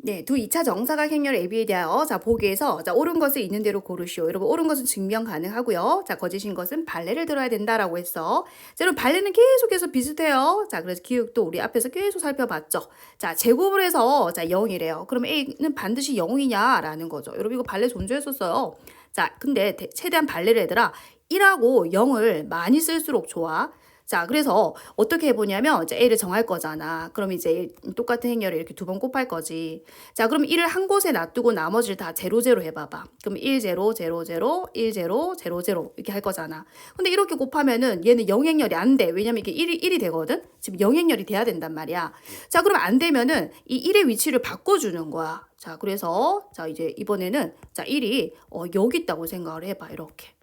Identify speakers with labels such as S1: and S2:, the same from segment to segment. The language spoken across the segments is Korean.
S1: 네, 두 2차 정사각 행렬 AB에 대하여 자 보기에서 자 옳은 것을 있는 대로 고르시오. 여러분 옳은 것은 증명 가능하고요. 자 거짓인 것은 발레를 들어야 된다라고 했어. 자 여러분 발레는 계속해서 비슷해요. 자 그래서 기억도 우리 앞에서 계속 살펴봤죠. 자 제곱을 해서 자 0이래요. 그럼 A는 반드시 0이냐라는 거죠. 여러분 이거 발레 존재했었어요. 자 근데 대- 최대한 발레를 얘들아 1하고 0을 많이 쓸수록 좋아. 자, 그래서 어떻게 해보냐면, 이제 A를 정할 거잖아. 그럼 이제 똑같은 행렬을 이렇게 두 번 곱할 거지. 자, 그럼 1을 한 곳에 놔두고 나머지를 다 제로 제로 해봐봐. 그럼 1, 제로, 제로, 제로, 1, 제로, 제로, 제로 이렇게 할 거잖아. 근데 이렇게 곱하면은 얘는 영행렬이 안 돼. 왜냐면 이게 1이, 1이 되거든? 지금 영행렬이 돼야 된단 말이야. 자, 그럼 안 되면은 이 1의 위치를 바꿔주는 거야. 자, 그래서, 자, 이제 이번에는, 자, 1이, 어, 여기 있다고 생각을 해봐. 이렇게.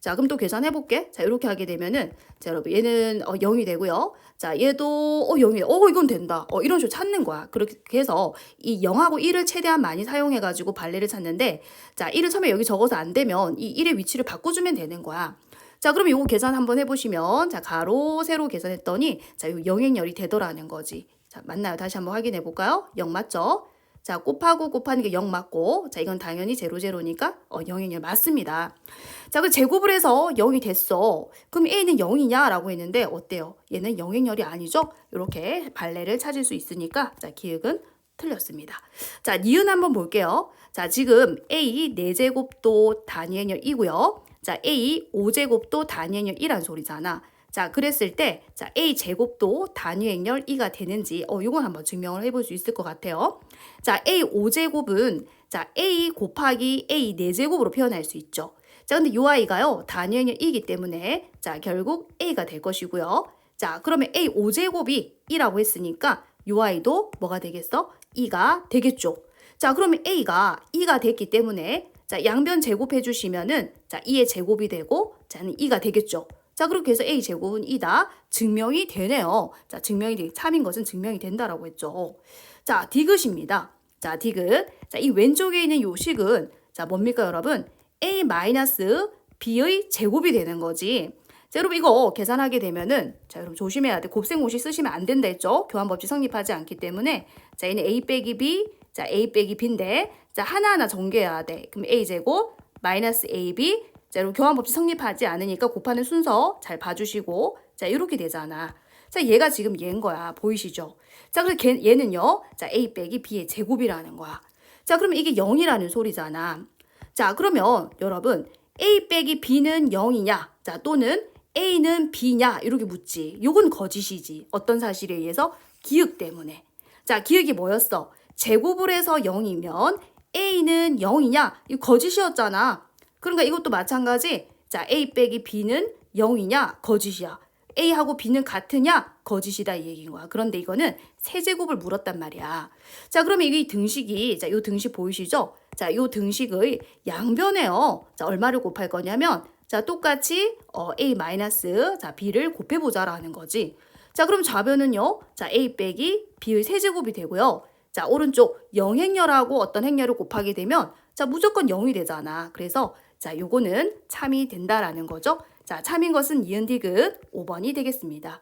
S1: 자, 그럼 또 계산해 볼게. 자, 이렇게 하게 되면은 자, 여러분 얘는 어 0이 되고요. 자, 얘도 어 0이. 어, 이건 된다. 어, 이런 식으로 찾는 거야. 그렇게 해서 이 0하고 1을 최대한 많이 사용해 가지고 발레를 찾는데 자, 1을 처음에 여기 적어서 안 되면 이 1의 위치를 바꿔 주면 되는 거야. 자, 그럼 이거 계산 한번 해 보시면 자, 가로 세로 계산했더니 자, 이 영행열이 되더라는 거지. 자, 맞나요? 다시 한번 확인해 볼까요? 0 맞죠? 자, 곱하고 곱하는 게 0 맞고, 자, 이건 당연히 제로 제로니까 어, 영행열 맞습니다. 자, 그 제곱을 해서 0이 됐어. 그럼 A는 0이냐 라고 했는데 어때요? 얘는 영행열이 아니죠? 이렇게 발레를 찾을 수 있으니까 자, 기억은 틀렸습니다. 자, 니은 한번 볼게요. 자, 지금 A 4제곱도 단위행렬 2고요. 자, A 5제곱도 단위행렬 2란 소리잖아. 자, 그랬을 때, 자, A 제곱도 단위 행렬 2가 되는지, 어, 요건 한번 증명을 해볼 수 있을 것 같아요. 자, A 5제곱은, 자, A 곱하기 A 4제곱으로 표현할 수 있죠. 자, 근데 요 아이가요, 단위 행렬 2이기 때문에, 자, 결국 A가 될 것이고요. 자, 그러면 A 5제곱이 2라고 했으니까, 요 아이도 뭐가 되겠어? 2가 되겠죠. 자, 그러면 A가 2가 됐기 때문에, 자, 양변 제곱해 주시면은, 자, 2의 제곱이 되고, 자는 2가 되겠죠. 자, 그렇게 해서 A 제곱은 2다. 증명이 되네요. 자, 증명이 되, 3인 것은 증명이 된다라고 했죠. 자, 디귿입니다. 자, 디귿. 자, 이 왼쪽에 있는 요 식은, 자, 뭡니까, 여러분? A 마이너스 B의 제곱이 되는 거지. 자, 여러분 이거 계산하게 되면은 자, 여러분 조심해야 돼. 곱셈공식 쓰시면 안 된다 했죠? 교환법칙 성립하지 않기 때문에 자, 얘는 A 빼기 B, 자, A 빼기 B인데 자, 하나하나 전개해야 돼. 그럼 A 제곱 마이너스 AB 자, 여러분 교환 법칙 성립하지 않으니까 곱하는 순서 잘 봐주시고 자, 이렇게 되잖아. 자, 얘가 지금 얘인 거야. 보이시죠? 자, 그래서 걔, 얘는요. 자, A 빼기 B의 제곱이라는 거야. 자, 그러면 이게 0이라는 소리잖아. 자, 그러면 여러분 A 빼기 B는 0이냐? 자, 또는 A는 B냐? 이렇게 묻지. 요건 거짓이지. 어떤 사실에 의해서? 기억 때문에. 자, 기억이 뭐였어? 제곱을 해서 0이면 A는 0이냐? 이거 거짓이었잖아. 그러니까 이것도 마찬가지. 자, A 빼기 B는 0이냐? 거짓이야. A하고 B는 같으냐? 거짓이다 이 얘기인 거야. 그런데 이거는 세제곱을 물었단 말이야. 자, 그러면 이 등식이 자, 요 등식 보이시죠? 자, 요 등식의 양변에요. 자, 얼마를 곱할 거냐면 자, 똑같이 어, A 마이너스 자, B를 곱해 보자라는 거지. 자, 그럼 좌변은요. 자, A 빼기 B의 세제곱이 되고요. 자, 오른쪽 영행렬하고 어떤 행렬을 곱하게 되면 자, 무조건 0이 되잖아. 그래서 자, 요거는 참이 된다라는 거죠. 자, 참인 것은 이은 디귿 5번이 되겠습니다.